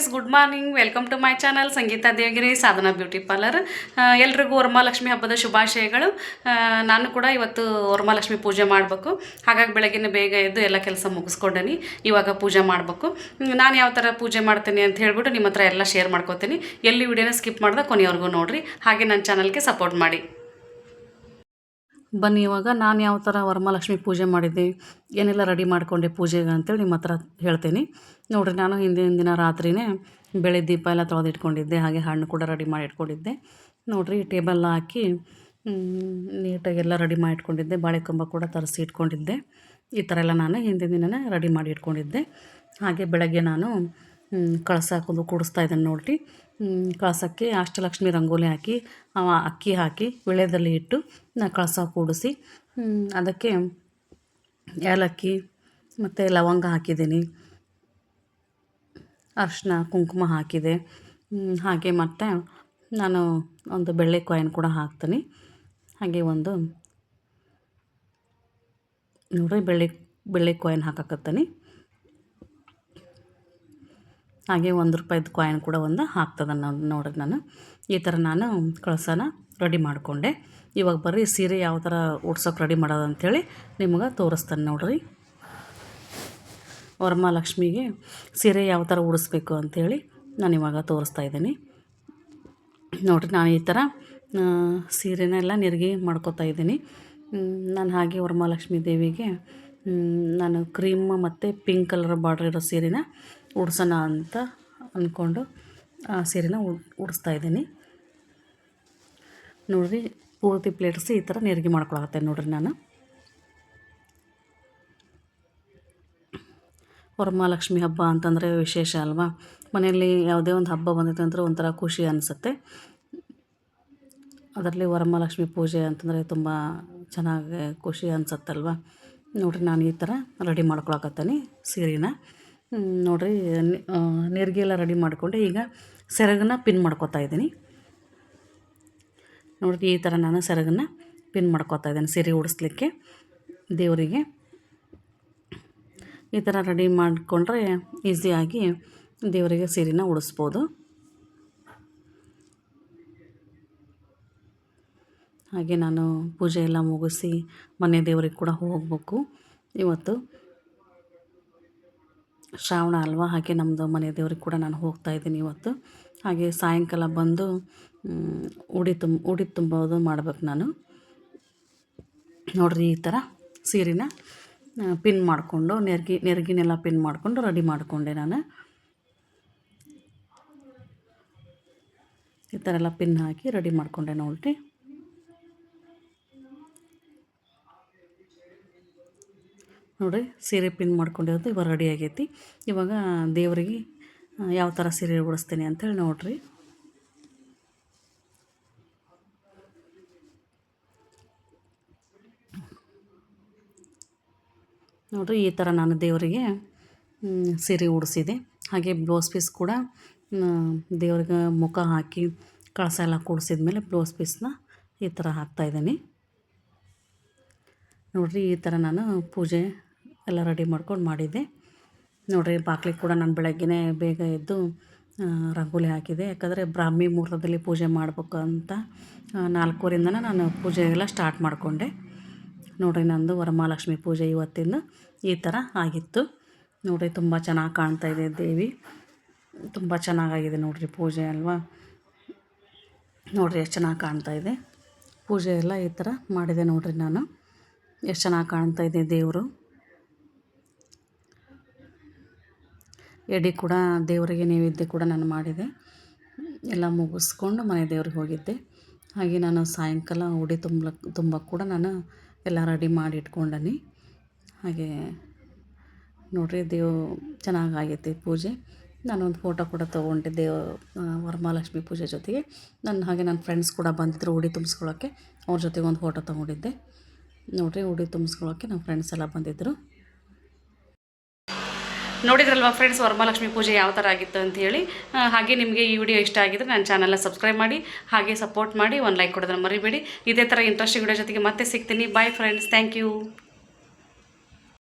Friends good morning welcome to my channel Sangeeta Devagiri Sadhana beauty parlour ಎಲ್ರಿಗೂ ವರಮಹಾಲಕ್ಷ್ಮಿ ಹಬ್ಬದ ಶುಭಾಶಯಗಳು. ನಾನು ಕೂಡ ಇವತ್ತು ವರಮಹಾಲಕ್ಷ್ಮಿ ಪೂಜೆ ಮಾಡಬೇಕು. ಹಾಗಾಗಿ ಬೆಳಗಿನ ಬೇಗ ಎದ್ದು ಎಲ್ಲ ಕೆಲಸ ಮುಗಿಸ್ಕೊಂಡೇನಿ. ಇವಾಗ ಪೂಜೆ ಮಾಡಬೇಕು. ನಾನು ಯಾವ ಥರ ಪೂಜೆ ಮಾಡ್ತೀನಿ ಅಂತ ಹೇಳ್ಬಿಟ್ಟು ನಿಮ್ಮ ಹತ್ರ ಎಲ್ಲ ಶೇರ್ ಮಾಡ್ಕೋತೀನಿ. ಎಲ್ಲಿ ವಿಡಿಯೋನ ಸ್ಕಿಪ್ ಮಾಡ್ದೆ ಕೊನೆಯವರೆಗೂ ನೋಡಿರಿ. ಹಾಗೆ ನನ್ನ ಚಾನಲ್ಗೆ ಸಪೋರ್ಟ್ ಮಾಡಿ. ಬನ್ನಿ, ಇವಾಗ ನಾನು ಯಾವ ಥರ ವರಮಹಾಲಕ್ಷ್ಮಿ ಪೂಜೆ ಮಾಡಿದ್ದೆ, ಏನೆಲ್ಲ ರೆಡಿ ಮಾಡ್ಕೊಂಡೆ ಪೂಜೆಗೆ ಅಂತೇಳಿ ನಿಮ್ಮ ಹತ್ರ ಹೇಳ್ತೀನಿ. ನೋಡಿರಿ, ನಾನು ಹಿಂದಿನ ದಿನ ರಾತ್ರಿನೇ ಬೆಳೆ ದೀಪ ಎಲ್ಲ ತೊಳೆದಿಟ್ಕೊಂಡಿದ್ದೆ, ಹಾಗೆ ಹಣ್ಣು ಕೂಡ ರೆಡಿ ಮಾಡಿ ಇಟ್ಕೊಂಡಿದ್ದೆ ನೋಡಿರಿ ಟೇಬಲ್ ಹಾಕಿ ನೀಟಾಗೆಲ್ಲ ರೆಡಿ ಮಾಡಿ ಇಟ್ಕೊಂಡಿದ್ದೆ ಬಾಳೆಕಂಬ ಕೂಡ ತರಿಸಿ ಇಟ್ಕೊಂಡಿದ್ದೆ. ಈ ಥರ ಎಲ್ಲ ನಾನು ಹಿಂದಿನ ದಿನನೇ ರೆಡಿ ಮಾಡಿ ಇಟ್ಕೊಂಡಿದ್ದೆ ಹಾಗೆ ಬೆಳಗ್ಗೆ ನಾನು ಹ್ಮ್, ಕಳಸ ಹಾಕೋದು ಕೂಡಿಸ್ತಾ ಇದ್ದಾನೆ ನೋಡಿ ಕಳಸಕ್ಕೆ ಅಷ್ಟಲಕ್ಷ್ಮಿ ರಂಗೋಲಿ ಹಾಕಿ ಅಕ್ಕಿ ಹಾಕಿ ವಿಳ್ಯದಲ್ಲಿ ಇಟ್ಟು ಕಳಸ ಕೂಡಿಸಿ ಅದಕ್ಕೆ ಏಲಕ್ಕಿ ಮತ್ತು ಲವಂಗ ಹಾಕಿದ್ದೀನಿ. ಅರಿಶಿನ ಕುಂಕುಮ ಹಾಕಿದೆ. ಹಾಗೆ ಮತ್ತು ನಾನು ಒಂದು ಬೆಳ್ಳಿ ಕಾಯಿನ್ ಕೂಡ ಹಾಕ್ತೀನಿ. ಹಾಗೆ ಒಂದು ನೋಡ್ರಿ ಬೆಳ್ಳಿ ಬೆಳ್ಳಿ ಕಾಯಿನ್ ಹಾಕಕತ್ತೀನಿ. ಹಾಗೆ ಒಂದು ರೂಪಾಯಿದು ಕಾಯಿನ್ ಕೂಡ ಒಂದು ಹಾಕ್ತದ ನಾನು ನೋಡಿರಿ ನಾನು. ಈ ಥರ ನಾನು ಕಳಸನ ರೆಡಿ ಮಾಡಿಕೊಂಡೆ. ಇವಾಗ ಬರ್ರಿ, ಸೀರೆ ಯಾವ ಥರ ಉಡ್ಸೋಕೆ ರೆಡಿ ಮಾಡೋದು ಅಂಥೇಳಿ ನಿಮಗೆ ತೋರಿಸ್ತಾನೆ ನೋಡ್ರಿ. ವರಮಹಾಲಕ್ಷ್ಮಿಗೆ ಸೀರೆ ಯಾವ ಥರ ಉಡಿಸ್ಬೇಕು ಅಂಥೇಳಿ ನಾನು ಇವಾಗ ತೋರಿಸ್ತಾ ಇದ್ದೀನಿ. ನೋಡಿರಿ, ನಾನು ಈ ಥರ ಸೀರೆನೆಲ್ಲ ನಿರ್ಗಿ ಮಾಡ್ಕೋತಾ ಇದ್ದೀನಿ. ನಾನು ಹಾಗೆ ವರಮಹಾಲಕ್ಷ್ಮಿ ದೇವಿಗೆ ನಾನು ಕ್ರೀಮ್ ಮತ್ತು ಪಿಂಕ್ ಕಲರ್ ಬಾರ್ಡ್ರ್ ಇರೋ ಸೀರೆನ ಉಡ್ಸೋಣ ಅಂತ ಅಂದ್ಕೊಂಡು ಆ, ಸೀರೆನ ಉಡ್ ಉಡಿಸ್ತಾ ಇದ್ದೀನಿ. ನೋಡಿರಿ, ಪೂರ್ತಿ ಪ್ಲೇಟ್ಸ್ ಈ ಥರ ನೆರಿಗೆ ಮಾಡ್ಕೊಳಕತ್ತೆ ನೋಡಿರಿ ನಾನು. ವರಮಹಾಲಕ್ಷ್ಮಿ ಹಬ್ಬ ಅಂತಂದರೆ ವಿಶೇಷ ಅಲ್ವಾ? ಮನೆಯಲ್ಲಿ ಯಾವುದೇ ಒಂದು ಹಬ್ಬ ಬಂದಿತ್ತು ಅಂದರೆ ಒಂಥರ ಖುಷಿ ಅನಿಸುತ್ತೆ. ಅದರಲ್ಲಿ ವರಮಹಾಲಕ್ಷ್ಮಿ ಪೂಜೆ ಅಂತಂದರೆ ತುಂಬ ಚೆನ್ನಾಗಿ ಖುಷಿ ಅನ್ಸತ್ತಲ್ವ? ನೋಡಿರಿ ನಾನು ಈ ಥರ ರೆಡಿ ಮಾಡ್ಕೊಳಕತ್ತೀನಿ ಸೀರೆನ. ನೋಡಿರಿ ನೀರಿಗೆ ಎಲ್ಲ ರೆಡಿ ಮಾಡಿಕೊಂಡು ಈಗ ಸೆರಗನ್ನ ಪಿನ್ ಮಾಡ್ಕೊತಾ ಇದ್ದೀನಿ. ನೋಡಿರಿ, ಈ ಥರ ನಾನು ಸೆರಗನ್ನ ಪಿನ್ ಮಾಡ್ಕೊತಾ ಇದ್ದೀನಿ ಸೀರೆ ಉಡಿಸ್ಲಿಕ್ಕೆ ದೇವರಿಗೆ. ಈ ಥರ ರೆಡಿ ಮಾಡಿಕೊಂಡ್ರೆ ಈಸಿಯಾಗಿ ದೇವರಿಗೆ ಸೀರೆನ ಉಡಿಸ್ಬೋದು. ಹಾಗೆ ನಾನು ಪೂಜೆ ಎಲ್ಲ ಮುಗಿಸಿ ಮನೆ ದೇವರಿಗೆ ಕೂಡ ಹೋಗಬೇಕು. ಇವತ್ತು ಶ್ರಾವಣ ಅಲ್ವಾ? ಹಾಗೆ ನಮ್ಮದು ಮನೆ ದೇವ್ರಿಗೆ ಕೂಡ ನಾನು ಹೋಗ್ತಾ ಇದ್ದೀನಿ ಇವತ್ತು. ಹಾಗೆ ಸಾಯಂಕಾಲ ಬಂದು ಉಡಿ ತುಂಬ, ಉಡಿ ತುಂಬೋದು ಮಾಡ್ಬೇಕು ನಾನು. ನೋಡ್ರಿ ಈ ಥರ ಸೀರೆನ ಪಿನ್ ಮಾಡಿಕೊಂಡು, ನೆರ್ಗಿ, ನೆರ್ಗಿನೆಲ್ಲ ಪಿನ್ ಮಾಡಿಕೊಂಡು ರೆಡಿ ಮಾಡಿಕೊಂಡೆ ನಾನು. ಈ ಥರ ಎಲ್ಲ ಪಿನ್ ಹಾಕಿ ರೆಡಿ ಮಾಡಿಕೊಂಡೆ ನೋಡ್ರಿ. ನೋಡಿರಿ ಸೀರೆ ಪಿನ್ ಮಾಡ್ಕೊಂಡಿರೋದು ಇವಾಗ ರೆಡಿ ಆಗೈತಿ. ಇವಾಗ ದೇವರಿಗೆ ಯಾವ ಥರ ಸೀರೆ ಉಡಿಸ್ತೀನಿ ಅಂತೇಳಿ ನೋಡ್ರಿ. ನೋಡಿರಿ ಈ ಥರ ನಾನು ದೇವರಿಗೆ ಸೀರೆ ಉಡಿಸಿದೆ. ಹಾಗೆ ಬ್ಲೌಸ್ ಪೀಸ್ ಕೂಡ ದೇವ್ರಿಗೆ ಮುಖ ಹಾಕಿ ಕಳಸ ಎಲ್ಲ ಕೂಡಿಸಿದ್ಮೇಲೆ ಬ್ಲೌಸ್ ಪೀಸ್ನ ಈ ಥರ ಹಾಕ್ತಾಯಿದ್ದೀನಿ ನೋಡಿರಿ ಈ ಥರ ನಾನು ಪೂಜೆ ಎಲ್ಲ ರೆಡಿ ಮಾಡ್ಕೊಂಡು ಮಾಡಿದ್ದೆ. ನೋಡಿರಿ ಬಾಗ್ಲಿಗೆ ಕೂಡ ನಾನು ಬೆಳಗ್ಗೆ ಬೇಗ ಎದ್ದು ರಂಗೋಲಿ ಹಾಕಿದೆ. ಯಾಕಂದರೆ ಬ್ರಾಹ್ಮಿ ಮುಹೂರ್ತದಲ್ಲಿ ಪೂಜೆ ಮಾಡಬೇಕು ಅಂತ ನಾಲ್ಕೂವರೆಯಿಂದನೇ ನಾನು ಪೂಜೆ ಎಲ್ಲ ಸ್ಟಾರ್ಟ್ ಮಾಡಿಕೊಂಡೆ. ನೋಡಿರಿ, ನಂದು ವರಮಹಾಲಕ್ಷ್ಮಿ ಪೂಜೆ ಇವತ್ತಿಂದ ಈ ಥರ ಆಗಿತ್ತು. ನೋಡಿರಿ, ತುಂಬ ಚೆನ್ನಾಗಿ ಕಾಣ್ತಾ ಇದೆ ದೇವಿ. ತುಂಬ ಚೆನ್ನಾಗಾಗಿದೆ ನೋಡಿರಿ ಪೂಜೆ ಅಲ್ವಾ? ನೋಡಿರಿ, ಎಷ್ಟು ಚೆನ್ನಾಗಿ ಕಾಣ್ತಾ ಇದೆ. ಪೂಜೆ ಎಲ್ಲ ಈ ಥರ ಮಾಡಿದೆ ನೋಡಿರಿ ನಾನು. ಎಷ್ಟು ಚೆನ್ನಾಗಿ ಕಾಣ್ತಾ ಇದೆ ದೇವರು. ಎಡೆ ಕೂಡ ದೇವರಿಗೆ ನೈವೇದ್ಯ ಕೂಡ ನಾನು ಮಾಡಿದೆ. ಎಲ್ಲ ಮುಗಿಸ್ಕೊಂಡು ಮನೆ ದೇವ್ರಿಗೆ ಹೋಗಿದ್ದೆ. ಹಾಗೆ ನಾನು ಸಾಯಂಕಾಲ ಉಡಿ ತುಂಬಲಕ್ ತುಂಬಕ್ಕೆ ಕೂಡ ನಾನು ಎಲ್ಲ ರೆಡಿ ಮಾಡಿ ಇಟ್ಕೊಂಡನಿ. ಹಾಗೆ ನೋಡ್ರಿ ದೇವ್ ಚೆನ್ನಾಗಾಗೈತೆ ಪೂಜೆ. ನಾನೊಂದು ಫೋಟೋ ಕೂಡ ತೊಗೊಂಡೆ ದೇವ ವರಮಹಾಲಕ್ಷ್ಮಿ ಪೂಜೆ ಜೊತೆಗೆ. ನನ್ನ ಹಾಗೆ ನನ್ನ ಫ್ರೆಂಡ್ಸ್ ಕೂಡ ಬಂದಿದ್ದರು ಉಡಿ ತುಂಬಿಸ್ಕೊಳ್ಳೋಕ್ಕೆ ಅವ್ರ ಜೊತೆಗೆ ಒಂದು ಫೋಟೋ ತೊಗೊಂಡಿದ್ದೆ. ನೋಡ್ರಿ ಉಡಿ ತುಂಬಿಸ್ಕೊಳ್ಳೋಕ್ಕೆ ನಮ್ಮ ಫ್ರೆಂಡ್ಸ್ ಎಲ್ಲ ಬಂದಿದ್ದರು ನೋಡಿದ್ರಲ್ವಾ ಫ್ರೆಂಡ್ಸ್ ವರಮಹಾಲಕ್ಷ್ಮಿ ಪೂಜೆ ಯಾವ ಥರ ಆಗಿತ್ತು ಅಂತ ಹೇಳಿ. ಹಾಗೆ ನಿಮಗೆ ಈ ವಿಡಿಯೋ ಇಷ್ಟ ಆಗಿದ್ರೆ ನನ್ನ ಚಾನಲ್ನ ಸಬ್ಸ್ಕ್ರೈಬ್ ಮಾಡಿ, ಹಾಗೆ ಸಪೋರ್ಟ್ ಮಾಡಿ ಒಂದು ಲೈಕ್ ಕೊಡೋದನ್ನು ಮರಿಬೇಡಿ. ಇದೇ ಥರ ಇಂಟ್ರೆಸ್ಟಿಂಗ್ ವಿಡಿಯೋ ಜೊತೆಗೆ ಮತ್ತೆ ಸಿಗ್ತೀನಿ. Bye friends thank you